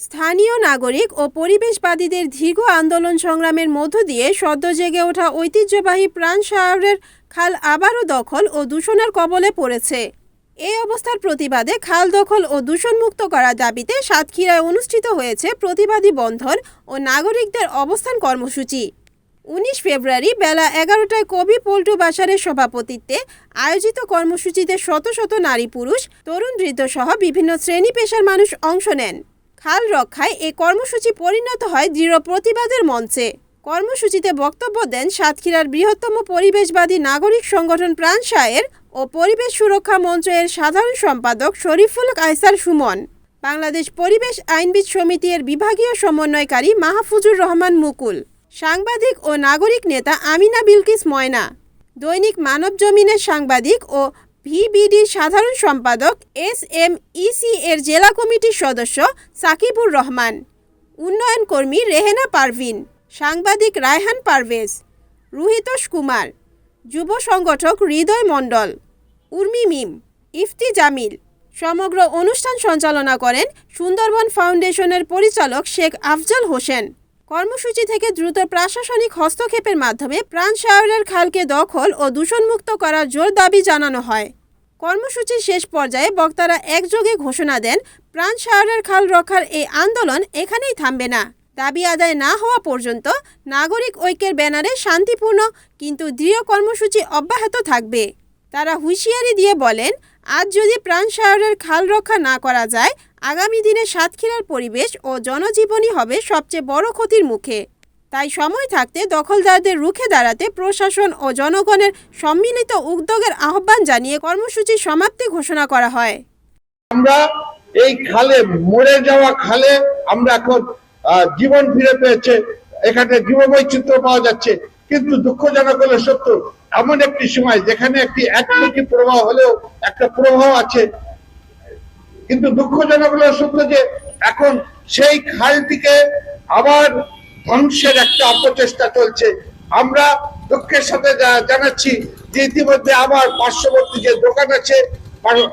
স্থানীয় নাগরিক ও পরিবেশবাদীদের দীর্ঘ আন্দোলন সংগ্রামের মধ্য দিয়ে সদ্য জেগে ওঠা ঐতিহ্যবাহী প্রাণ শহরের খাল আবারও দখল ও দূষণের কবলে পড়েছে। এই অবস্থার প্রতিবাদে খাল দখল ও দূষণমুক্ত করার দাবিতে সাতক্ষীরায় অনুষ্ঠিত হয়েছে প্রতিবাদী বন্ধন ও নাগরিকদের অবস্থান কর্মসূচি। উনিশ ফেব্রুয়ারি বেলা এগারোটায় কবি পল্টু বাসারের সভাপতিত্বে আয়োজিত কর্মসূচিতে শত শত নারী পুরুষ, তরুণ বৃদ্ধ সহ বিভিন্ন শ্রেণি পেশার মানুষ অংশ নেন। খাল রক্ষায় এ কর্মসূচি পরিণত হয় দৃঢ় প্রতিবাদের মঞ্চে। কর্মসূচিতে বক্তব্য দেন সাতক্ষীরার বৃহত্তম পরিবেশবাদী নাগরিক সংগঠন প্রাণসায়ের ও পরিবেশ সুরক্ষা মঞ্চ এর সাধারণ সম্পাদক শরীফুল কায়সার সুমন। বাংলাদেশ পরিবেশ আইনবিদ সমিতি এর বিভাগীয় সমন্বয়কারী মাহফুজুর রহমান মুকুল। সাংবাদিক ও নাগরিক নেতা আমিনা বিলকিস ময়না। দৈনিক মানব জমিনের সাংবাদিক ও ভিবিডির সাধারণ সম্পাদক এস এম ইসি এর জেলা কমিটির সদস্য সাকিবুর রহমান। উন্নয়ন কর্মী রেহেনা পারভিন। সাংবাদিক রায়হান পারভেজ। রুহিতোষ কুমার। যুব সংগঠক হৃদয় মণ্ডল। উর্মি মিম। ইফতি জামিল। সমগ্র অনুষ্ঠান সঞ্চালনা করেন সুন্দরবন ফাউন্ডেশনের পরিচালক শেখ আফজাল হোসেন। কর্মসূচি থেকে দ্রুত প্রশাসনিক হস্তক্ষেপের মাধ্যমে প্রাণ শহরের খালকে দখল ও দূষণমুক্ত করার জোর দাবি জানানো হয়। কর্মসূচির শেষ পর্যায়ে বক্তারা একযোগে ঘোষণা দেন, প্রাণ শহরের খাল রক্ষার এই আন্দোলন এখানেই থামবে না। দাবি আদায় না হওয়া পর্যন্ত নাগরিক ঐক্যের ব্যানারে শান্তিপূর্ণ কিন্তু দৃঢ় কর্মসূচি অব্যাহত থাকবে। তারা হুঁশিয়ারি দিয়ে বলেন, আজ যদি প্রাণ শহরের খাল রক্ষা না করা যায়, আগামী দিনে সাতক্ষীরার পরিবেশ ও জনজীবনই হবে সবচেয়ে বড় ক্ষতির মুখে। তাই সময় থাকতে দখলদারদের রুখে দাঁড়াতে প্রশাসন ও জনগণের সম্মিলিত উদ্যোগের আহ্বান জানিয়ে কর্মসূচি সমাপ্তি ঘোষণা করা হয়। আমরা এই খালে, মরে যাওয়া খালে আমরা এখন জীবন ফিরে পেয়েছে। এখানে জীববৈচিত্র্য পাওয়া যাচ্ছে। কিন্তু দুঃখজনক হলে সত্য, এমন একটি সময় যেখানে একটি একমুখী প্রবাহ হলেও একটা প্রবাহ আছে। কিন্তু দুঃখজনক হলে সত্য যে এখন সেই খালটিকে আবার ধ্বংসের একটা অপচেষ্টা চলছে। আমরা দুঃখের সাথে জানাচ্ছি যে ইতিমধ্যে আবার পার্শ্ববর্তী যে দোকান আছে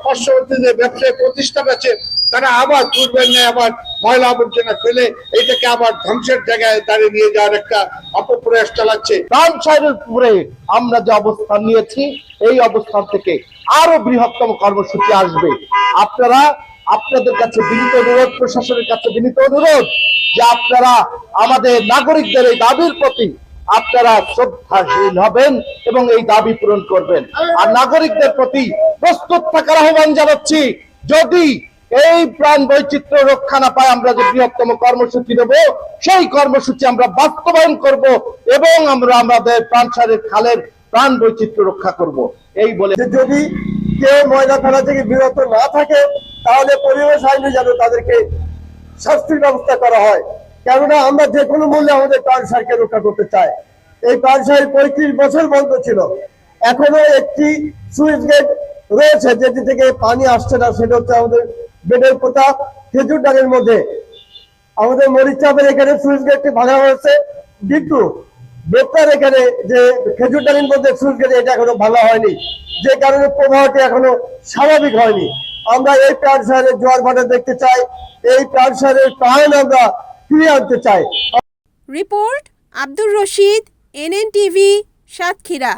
পার্শ্ববর্তী যে ব্যবসায়ী প্রতিষ্ঠান আছে, তারা আবার পূর্বের ন্যায় আবার ময়লা আবর্জনা ফেলে এটাকে আবার ধ্বংসের জায়গায় দাঁড়িয়ে নিয়ে যাওয়ার একটা অপপ্রয়াস চালাচ্ছে। রামসাহেবের উপরে আমরা যে অবস্থান নিয়েছি, এই অবস্থান থেকে আরও বৃহত্তম কর্মসূচি আসবে। আপনারা আপনাদের কাছে বিনীত অনুরোধ, প্রশাসনের কাছে বিনীত অনুরোধ যে আপনারা আমাদের নাগরিকদের এই দাবির প্রতি আপনারা শ্রদ্ধাশীল হবেন এবং এই দাবি পূরণ করবেন। আর নাগরিকদের প্রতি প্রস্তুত থাকার আহ্বান জানাচ্ছি, যদি এই প্রাণ বৈচিত্র্য রক্ষা না পায়, আমরা যে বৃহত্তম কর্মসূচি দেব সেই কর্মসূচি আমরা বাস্তবায়ন করব এবং আমরা আমাদের প্রাণসারের খালের প্রাণ বৈচিত্র্য রক্ষা করব। এই বলে যদি কেউ ময়লা ফেলা থেকে বিরত না থাকে তাহলে পরিবেশ আইনে যেন তাদেরকে শাস্তির ব্যবস্থা করা হয়। কেননা আমরা যে কোনো মূল্যে আমাদের প্রাণ সারকে রক্ষা করতে চাই। এই প্রাণ সার পঁয়ত্রিশ বছর বন্ধ ছিল। এখনও একটি সুইচ গেট রয়েছে, যেটি থেকে পানি আসছে না, সেটা হচ্ছে আমাদের বেডের পোতা খেজুর ডালের মধ্যে। আমাদের মরিচাপের এখানে সুইচ গেটটি ভাঙা হয়েছে। কিন্তু বেতার এখানে যে খেজুর ডালের মধ্যে সুইচ গেট, এটা এখনও ভাঙা হয়নি। যে কারণে প্রবাহটি এখনও স্বাভাবিক হয়নি। আমরা এই প্যান্ট শাড়ির জোয়ার ভাটা দেখতে চাই, এই প্যান্ট শাড়ির প্রাণ আমরা ফিরিয়ে আনতে চাই। Report Abdur Rashid, N N TV, Satkhira.